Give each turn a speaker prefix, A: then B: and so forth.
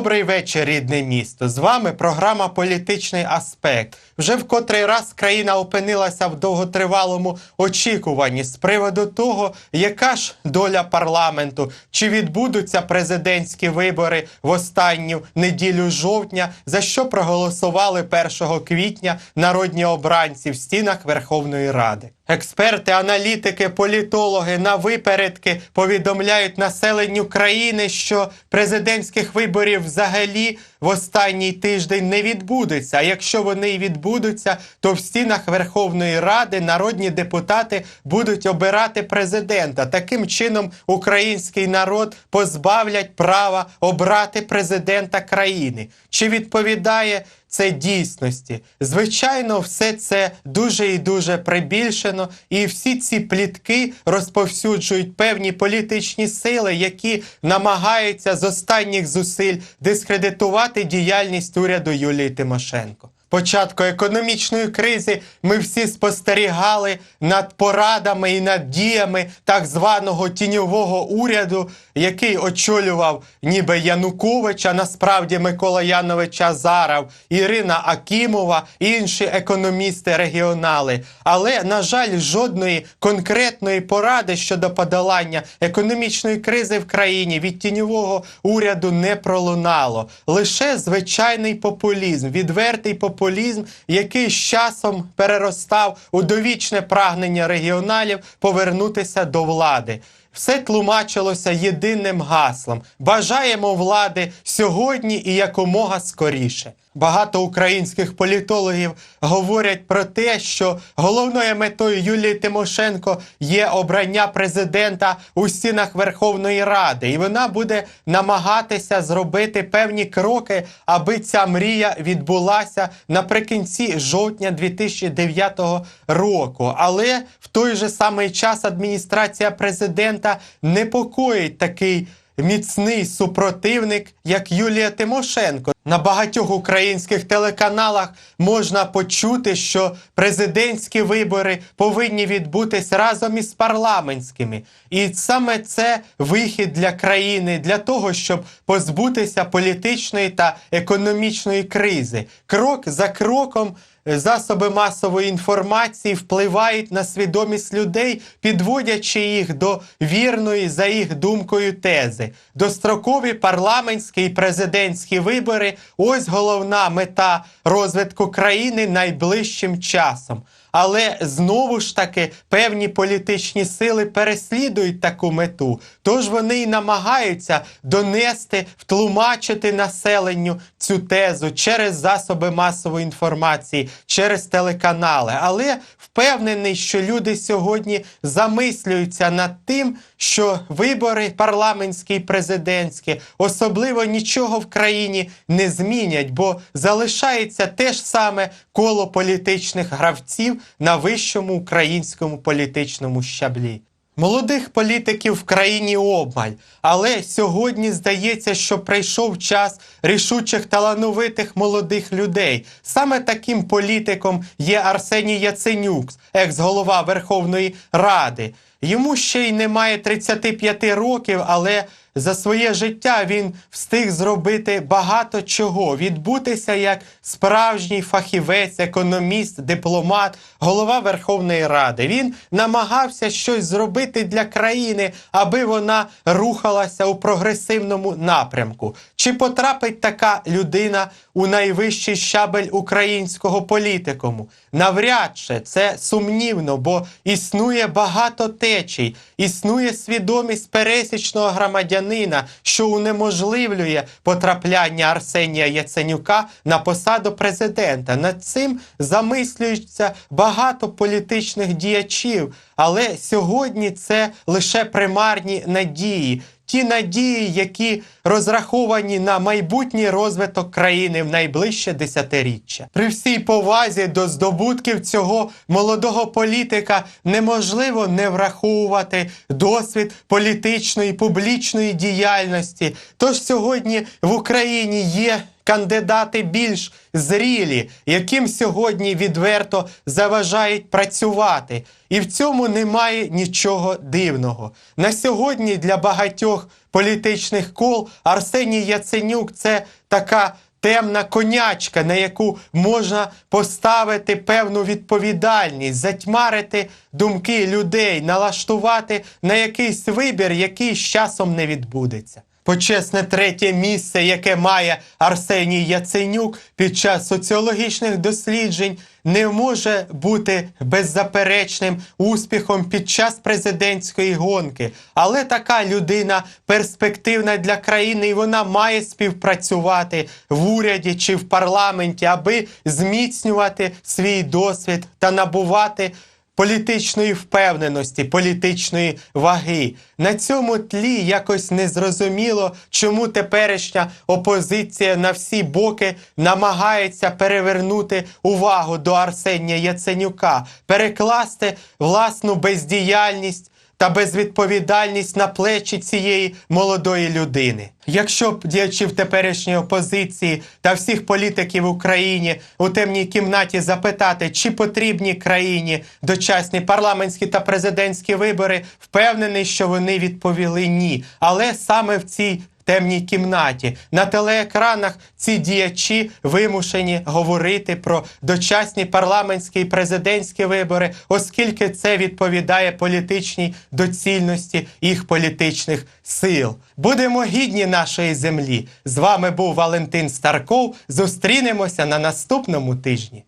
A: Добрий вечір, рідне місто. З вами програма Політичний аспект. Вже в котрий раз країна опинилася в довготривалому очікуванні з приводу того, яка ж доля парламенту, чи відбудуться президентські вибори в останню неділю жовтня, за що проголосували 1 квітня народні обранці в стінах Верховної Ради. Експерти, аналітики, політологи на випередки повідомляють населенню країни, що президентських виборів взагалі в останній тиждень не відбудеться. А якщо вони й відбудуться, то в стінах Верховної Ради народні депутати будуть обирати президента. Таким чином український народ позбавлять права обрати президента країни. Чи відповідає це дійсності? Звичайно, все це дуже і дуже прибільшено, і всі ці плітки розповсюджують певні політичні сили, які намагаються з останніх зусиль дискредитувати діяльність уряду Юлії Тимошенко. Початку економічної кризи ми всі спостерігали над порадами і над діями так званого тіньового уряду, який очолював ніби Янукович, а насправді Микола Янович Азаров, Ірина Акімова, і інші економісти-регіонали. Але, на жаль, жодної конкретної поради щодо подолання економічної кризи в країні від тіньового уряду не пролунало. Лише звичайний популізм, відвертий популізм, який з часом переростав у довічне прагнення регіоналів повернутися до влади. Все тлумачилося єдиним гаслом: бажаємо влади сьогодні і якомога скоріше. Багато українських політологів говорять про те, що головною метою Юлії Тимошенко є обрання президента у стінах Верховної Ради, і вона буде намагатися зробити певні кроки, аби ця мрія відбулася наприкінці жовтня 2009 року. Але в той же самий час адміністрація президента непокоїть такий міцний супротивник, як Юлія Тимошенко. На багатьох українських телеканалах можна почути, що президентські вибори повинні відбутись разом із парламентськими. І саме це вихід для країни для того, щоб позбутися політичної та економічної кризи. Крок за кроком засоби масової інформації впливають на свідомість людей, підводячи їх до вірної за їх думкою тези. Дострокові парламентські і президентські вибори ось головна мета розвитку країни найближчим часом. Але знову ж таки певні політичні сили переслідують таку мету. Тож вони й намагаються донести, втлумачити населенню цю тезу через засоби масової інформації, через телеканали. Але впевнений, що люди сьогодні замислюються над тим, що вибори парламентські і президентські особливо нічого в країні не змінять, бо залишається те ж саме коло політичних гравців на вищому українському політичному щаблі. Молодих політиків в країні обмаль, але сьогодні здається, що прийшов час рішучих талановитих молодих людей. Саме таким політиком є Арсеній Яценюк, екс-голова Верховної Ради. Йому ще й немає 35 років, але за своє життя він встиг зробити багато чого, відбутися як справжній фахівець, економіст, дипломат, голова Верховної Ради. Він намагався щось зробити для країни, аби вона рухалася у прогресивному напрямку. Чи потрапить така людина у найвищий щабель українського політикуму? Навряд чи це сумнівно, бо існує багато течій, існує свідомість пересічного громадянина, що унеможливлює потрапляння Арсенія Яценюка на посаду президента. Над цим замислюються багато політичних діячів, але сьогодні це лише примарні надії. Ті надії, які розраховані на майбутній розвиток країни в найближче десятиріччя. При всій повазі до здобутків цього молодого політика неможливо не враховувати досвід політичної публічної діяльності. Тож сьогодні в Україні є кандидати більш зрілі, яким сьогодні відверто заважають працювати. І в цьому немає нічого дивного. На сьогодні для багатьох політичних кол Арсеній Яценюк це така темна конячка, на яку можна поставити певну відповідальність, затьмарити думки людей, налаштувати на якийсь вибір, який з часом не відбудеться. Почесне третє місце, яке має Арсеній Яценюк під час соціологічних досліджень, не може бути беззаперечним успіхом під час президентської гонки. Але така людина перспективна для країни, і вона має співпрацювати в уряді чи в парламенті, аби зміцнювати свій досвід та набувати політичної впевненості, політичної ваги. На цьому тлі якось незрозуміло, чому теперішня опозиція на всі боки намагається перевернути увагу до Арсенія Яценюка, перекласти власну бездіяльність та безвідповідальність на плечі цієї молодої людини. Якщо б діячів теперішньої опозиції та всіх політиків України у темній кімнаті запитати, чи потрібні країні дочасні парламентські та президентські вибори, впевнений, що вони відповіли ні. Але саме в цій темній кімнаті на телеекранах ці діячі вимушені говорити про дочасні парламентські і президентські вибори, оскільки це відповідає політичній доцільності їх політичних сил. Будемо гідні нашої землі. З вами був Валентин Старков. Зустрінемося на наступному тижні.